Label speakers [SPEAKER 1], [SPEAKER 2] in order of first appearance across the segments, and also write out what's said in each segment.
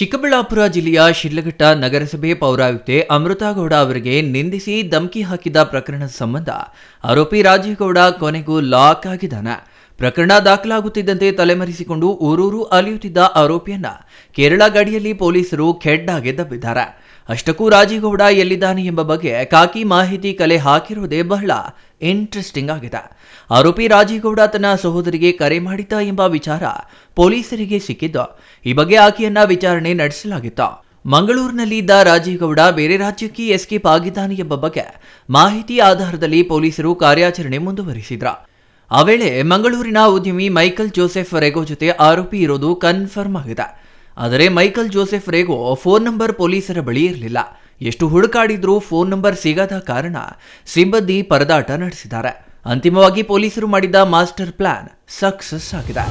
[SPEAKER 1] ಚಿಕ್ಕಬಳ್ಳಾಪುರ ಜಿಲ್ಲೆಯ ಶಿಡ್ಲಘಟ್ಟ ನಗರಸಭೆ ಪೌರಾಯುಕ್ತೆ ಅಮೃತಾಗೌಡ ಅವರಿಗೆ ನಿಂದಿಸಿ ಧಮಕಿ ಹಾಕಿದ ಪ್ರಕರಣದ ಸಂಬಂಧ ಆರೋಪಿ ರಾಜೀವ್ಗೌಡ ಕೊನೆಗೂ ಲಾಕ್ ಆಗಿದ್ದಾನೆ. ಪ್ರಕರಣ ದಾಖಲಾಗುತ್ತಿದ್ದಂತೆ ತಲೆಮರೆಸಿಕೊಂಡು ಊರೂರು ಅಲಿಯುತ್ತಿದ್ದ ಆರೋಪಿಯನ್ನ ಕೇರಳ ಗಡಿಯಲ್ಲಿ ಪೊಲೀಸರು ಖೆಡ್ಡಾಗೆ ದಬ್ಬಿದ್ದಾರೆ. ಅಷ್ಟಕ್ಕೂ ರಾಜೀಗೌಡ ಎಲ್ಲಿದ್ದಾನೆ ಎಂಬ ಬಗ್ಗೆ ಕಾಕಿ ಮಾಹಿತಿ ಕಲೆ ಹಾಕಿರುವುದೇ ಬಹಳ ಇಂಟ್ರೆಸ್ಟಿಂಗ್ ಆಗಿದೆ. ಆರೋಪಿ ರಾಜೀಗೌಡ ತನ್ನ ಸಹೋದರಿಗೆ ಕರೆ ಮಾಡಿದ್ದ ಎಂಬ ವಿಚಾರ ಪೊಲೀಸರಿಗೆ ಸಿಕ್ಕಿದ್ದು. ಈ ಬಗ್ಗೆ ಆಕೆಯನ್ನ ವಿಚಾರಣೆ ನಡೆಸಲಾಗಿತ್ತು. ಮಂಗಳೂರಿನಲ್ಲಿ ಇದ್ದ ರಾಜೀಗೌಡ ಬೇರೆ ರಾಜ್ಯಕ್ಕೆ ಎಸ್ಕೇಪ್ ಆಗಿದ್ದಾನೆ ಎಂಬ ಬಗ್ಗೆ ಮಾಹಿತಿ ಆಧಾರದಲ್ಲಿ ಪೊಲೀಸರು ಕಾರ್ಯಾಚರಣೆ ಮುಂದುವರಿಸಿದ್ರು. ಆ ವೇಳೆ ಮಂಗಳೂರಿನ ಉದ್ಯಮಿ ಮೈಕಲ್ ಜೋಸೆಫ್ ರೆಗೋ ಜೊತೆ ಆರೋಪಿ ಇರೋದು ಕನ್ಫರ್ಮ್ ಆಗಿದೆ. ಆದರೆ Michael Joseph Rego phone number ಪೊಲೀಸರ ಬಳಿ ಇರಲಿಲ್ಲ. ಎಷ್ಟು ಹುಡುಕಾಡಿದ್ರೂ ಫೋನ್ ನಂಬರ್ ಸಿಗದ ಕಾರಣ ಸಿಬ್ಬಂದಿ ಪರದಾಟ ನಡೆಸಿದ್ದಾರೆ. ಅಂತಿಮವಾಗಿ ಪೊಲೀಸರು ಮಾಡಿದ್ದ ಮಾಸ್ಟರ್ ಪ್ಲಾನ್ ಸಕ್ಸಸ್ ಆಗಿದೆ.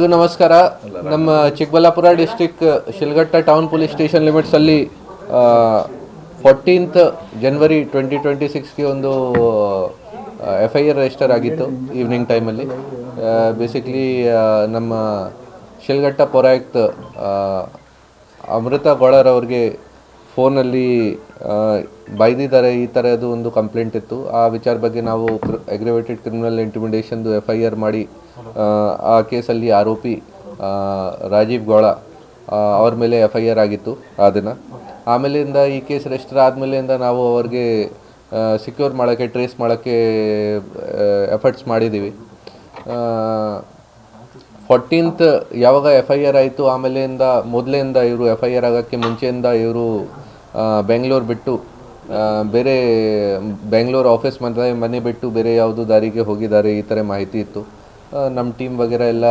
[SPEAKER 2] ಎಲ್ಲರಿಗೂ ನಮಸ್ಕಾರ. ನಮ್ಮ Chikkaballapura district Shidlaghatta town police station limits ಅಲ್ಲಿ ಫೋರ್ಟೀನ್ತ್ ಜನವರಿ ಟ್ವೆಂಟಿ ಟ್ವೆಂಟಿ ಸಿಕ್ಸ್ಗೆ ಒಂದು ಎಫ್ ಐ ಆರ್ ರಿಜಿಸ್ಟರ್ ಆಗಿತ್ತು ಈವ್ನಿಂಗ್ ಟೈಮಲ್ಲಿ ಬೇಸಿಕ್ಲಿ ನಮ್ಮ ಶಿಲ್ಘಟ್ಟ ಪೌರಾಯುಕ್ತ ಅಮೃತ ಗೋಳರ್ ಅವ್ರಿಗೆ ಫೋನಲ್ಲಿ ಬೈದಿದ್ದಾರೆ ಈ ಥರದ್ದು ಒಂದು ಕಂಪ್ಲೇಂಟ್ ಇತ್ತು. ಆ ವಿಚಾರ ಬಗ್ಗೆ ನಾವು ಅಗ್ರಿವೇಟೆಡ್ ಕ್ರಿಮಿನಲ್ ಇಂಟಿಮಿಡೇಷನ್ದು ಎಫ್ ಐ ಆರ್ ಮಾಡಿ ಆ, ಕೇಸಲ್ಲಿ ಆರೋಪಿ ರಾಜೀವ್ ಗೌಳ ಅವ್ರ ಮೇಲೆ ಎಫ್ ಐ ಆರ್ ಆಗಿತ್ತು ಆ ದಿನ. ಆಮೇಲಿಂದ ಈ ಕೇಸ್ ರಿಜಿಸ್ಟರ್ ಆದಮೇಲಿಂದ ನಾವು ಅವ್ರಿಗೆ ಸಿಕ್ಯೂರ್ ಮಾಡೋಕ್ಕೆ ಟ್ರೇಸ್ ಮಾಡೋಕ್ಕೆ ಎಫರ್ಟ್ಸ್ ಮಾಡಿದ್ದೀವಿ. ಫೋರ್ಟೀನ್ತ್ ಯಾವಾಗ ಎಫ್ ಐ ಆರ್ ಆಯಿತು ಆಮೇಲೆಯಿಂದ ಮೊದಲೆಯಿಂದ ಇವರು ಎಫ್ ಐ ಆರ್ ಆಗೋಕ್ಕೆ ಮುಂಚೆಯಿಂದ ಇವರು ಬೆಂಗಳೂರು ಬಿಟ್ಟು ಬೇರೆ ಬೆಂಗಳೂರು ಆಫೀಸ್ ಮನೆ ಮನೆ ಬಿಟ್ಟು ಬೇರೆ ಯಾವುದು ದಾರಿಗೆ ಹೋಗಿದ್ದಾರೆ, ಈ ಥರ ಮಾಹಿತಿ ಇತ್ತು. ನಮ್ಮ ಟೀಮ್ ವಗೇರ ಎಲ್ಲ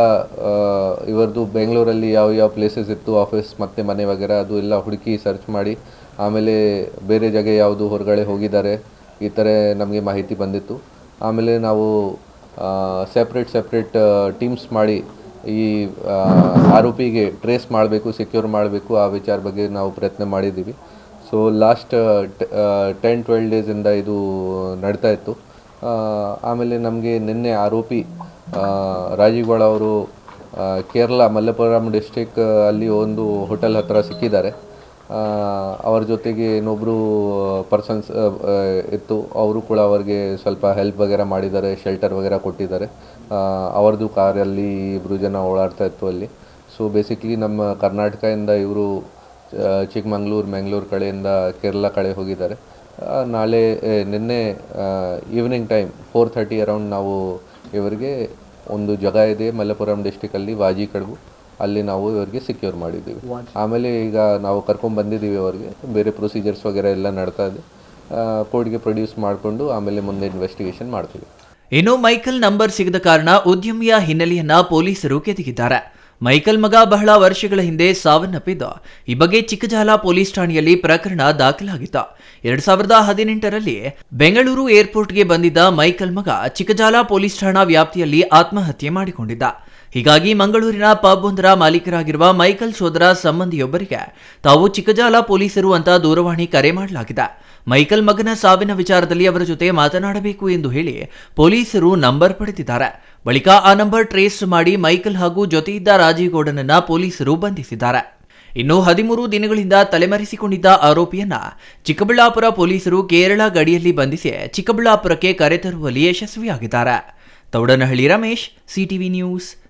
[SPEAKER 2] ಇವರದು ಬೆಂಗಳೂರಲ್ಲಿ ಯಾವ ಯಾವ ಪ್ಲೇಸಸ್ ಇತ್ತು, ಆಫೀಸ್ ಮತ್ತು ಮನೆ ವಗೇರ, ಅದು ಎಲ್ಲ ಹುಡುಕಿ ಸರ್ಚ್ ಮಾಡಿ, ಆಮೇಲೆ ಬೇರೆ ಜಾಗ ಯಾವುದು ಹೊರಗಡೆ ಹೋಗಿದ್ದಾರೆ, ಈ ಥರ ನಮಗೆ ಮಾಹಿತಿ ಬಂದಿತ್ತು. ಆಮೇಲೆ ನಾವು ಸೆಪ್ರೇಟ್ ಸೆಪ್ರೇಟ್ ಟೀಮ್ಸ್ ಮಾಡಿ ಈ ಆರೋಪಿಗೆ ಟ್ರೇಸ್ ಮಾಡಬೇಕು, ಸೆಕ್ಯೂರ್ ಮಾಡಬೇಕು ಆ ವಿಚಾರ ಬಗ್ಗೆ ನಾವು ಪ್ರಯತ್ನ ಮಾಡಿದ್ದೀವಿ. ಸೊ, ಲಾಸ್ಟ್ ಟೆನ್, ಟ್ವೆಲ್ ಡೇಸಿಂದ ಇದು ನಡೀತಾ ಇತ್ತು. ಆಮೇಲೆ ನಮಗೆ ನಿನ್ನೆ ಆರೋಪಿ ರಾಜೀವ್ಗೌಡ ಅವರು ಕೇರಳ ಮಲ್ಲಪುರಂ ಡಿಸ್ಟಿಕ್ ಅಲ್ಲಿ ಒಂದು ಹೋಟೆಲ್ ಹತ್ತಿರ ಸಿಕ್ಕಿದ್ದಾರೆ. ಅವ್ರ ಜೊತೆಗೆ ಇನ್ನೊಬ್ಬರು ಪರ್ಸನ್ಸ್ ಇತ್ತು. ಅವರು ಕೂಡ ಅವ್ರಿಗೆ ಸ್ವಲ್ಪ ಹೆಲ್ಪ್ ವಗೇರ ಮಾಡಿದ್ದಾರೆ ಶೆಲ್ಟರ್ ವಗೇರ ಕೊಟ್ಟಿದ್ದಾರೆ. ಅವರದು ಅವ್ರದ್ದು ಕಾರಲ್ಲಿ ಇಬ್ಬರು ಜನ ಓಡಾಡ್ತಾ ಇತ್ತು ಅಲ್ಲಿ. ಸೊ ಬೇಸಿಕ್ಲಿ ನಮ್ಮ ಕರ್ನಾಟಕದಿಂದ ಇವರು ಚಿಕ್ಕಮಂಗ್ಳೂರು, ಮ್ಯಾಂಗ್ಳೂರು ಕಡೆಯಿಂದ ಕೇರಳ ಕಡೆ ಹೋಗಿದ್ದಾರೆ. ನಾಳೆ ನಿನ್ನೆ evening time four thirty around ನಾವು ಇವರಿಗೆ ಒಂದು ಜಾಗ ಇದೆ ಮಲ್ಲಪುರಂ ಡಿಸ್ಟಿಕಲ್ಲಿ ವಾಜಿ ಕಡುಬು ಅಲ್ಲಿ ನಾವು ಇವರಿಗೆ ಸಿಕ್ಯೂರ್ ಮಾಡಿದ್ದೀವಿ. ಆಮೇಲೆ ಈಗ ನಾವು ಕರ್ಕೊಂಡು ಬಂದಿದ್ದೀವಿ ಅವರಿಗೆ. ಬೇರೆ ಪ್ರೊಸೀಜರ್ಸ್ ವಗೇರೆ ಎಲ್ಲ ನಡ್ತಾ ಇದೆ. ಕೋರ್ಟ್ಗೆ ಪ್ರೊಡ್ಯೂಸ್ ಮಾಡಿಕೊಂಡು ಆಮೇಲೆ ಮುಂದೆ ಇನ್ವೆಸ್ಟಿಗೇಷನ್ ಮಾಡ್ತೀವಿ.
[SPEAKER 1] ಇನ್ನು ಮೈಕಲ್ ನಂಬರ್ ಸಿಗದ ಕಾರಣ ಉದ್ಯಮಿಯ ಹಿನ್ನೆಲೆಯನ್ನ ಪೊಲೀಸರು ಕೆದಗಿದ್ದಾರೆ. ಮೈಕಲ್ ಮಗ ಬಹಳ ವರ್ಷಗಳ ಹಿಂದೆ ಸಾವನ್ನಪ್ಪಿದ್ದ. ಈ ಬಗ್ಗೆ ಚಿಕ್ಕಜಾಲ ಪೊಲೀಸ್ ಠಾಣೆಯಲ್ಲಿ ಪ್ರಕರಣ ದಾಖಲಾಗಿತ್ತು ಎರಡ್ ಸಾವಿರದ ಹದಿನೆಂಟರಲ್ಲಿ ಬೆಂಗಳೂರು ಏರ್ಪೋರ್ಟ್ಗೆ ಬಂದಿದ್ದ ಮೈಕಲ್ ಮಗ ಚಿಕ್ಕಜಾಲ ಪೊಲೀಸ್ ಠಾಣಾ ವ್ಯಾಪ್ತಿಯಲ್ಲಿ ಆತ್ಮಹತ್ಯೆ ಮಾಡಿಕೊಂಡಿದ್ದ. ಹೀಗಾಗಿ ಮಂಗಳೂರಿನ ಪಬ್ ಒಂದರ ಮಾಲೀಕರಾಗಿರುವ ಮೈಕಲ್ ಶೋಧರ ಸಂಬಂಧಿಯೊಬ್ಬರಿಗೆ ತಾವು ಚಿಕ್ಕಜಾಲ ಪೊಲೀಸರು ಅಂತ ದೂರವಾಣಿ ಕರೆ ಮಾಡಲಾಗಿದೆ. ಮೈಕಲ್ ಮಗನ ಸಾವಿನ ವಿಚಾರದಲ್ಲಿ ಅವರ ಜೊತೆ ಮಾತನಾಡಬೇಕು ಎಂದು ಹೇಳಿ ಪೊಲೀಸರು ನಂಬರ್ ಪಡೆದಿದ್ದಾರೆ. ಬಳಿಕ ಆ ನಂಬರ್ ಟ್ರೇಸ್ ಮಾಡಿ ಮೈಕಲ್ ಹಾಗೂ ಜೊತೆಯಿದ್ದ ರಾಜೀಗೌಡನನ್ನ ಪೊಲೀಸರು ಬಂಧಿಸಿದ್ದಾರೆ. ಇನ್ನು ಹದಿಮೂರು ದಿನಗಳಿಂದ ತಲೆಮರೆಸಿಕೊಂಡಿದ್ದ ಆರೋಪಿಯನ್ನ ಚಿಕ್ಕಬಳ್ಳಾಪುರ ಪೊಲೀಸರು ಕೇರಳ ಗಡಿಯಲ್ಲಿ ಬಂಧಿಸಿ ಚಿಕ್ಕಬಳ್ಳಾಪುರಕ್ಕೆ ಕರೆತರುವಲ್ಲಿ ಯಶಸ್ವಿಯಾಗಿದ್ದಾರೆ. Taudanahalli Ramesh, CTV news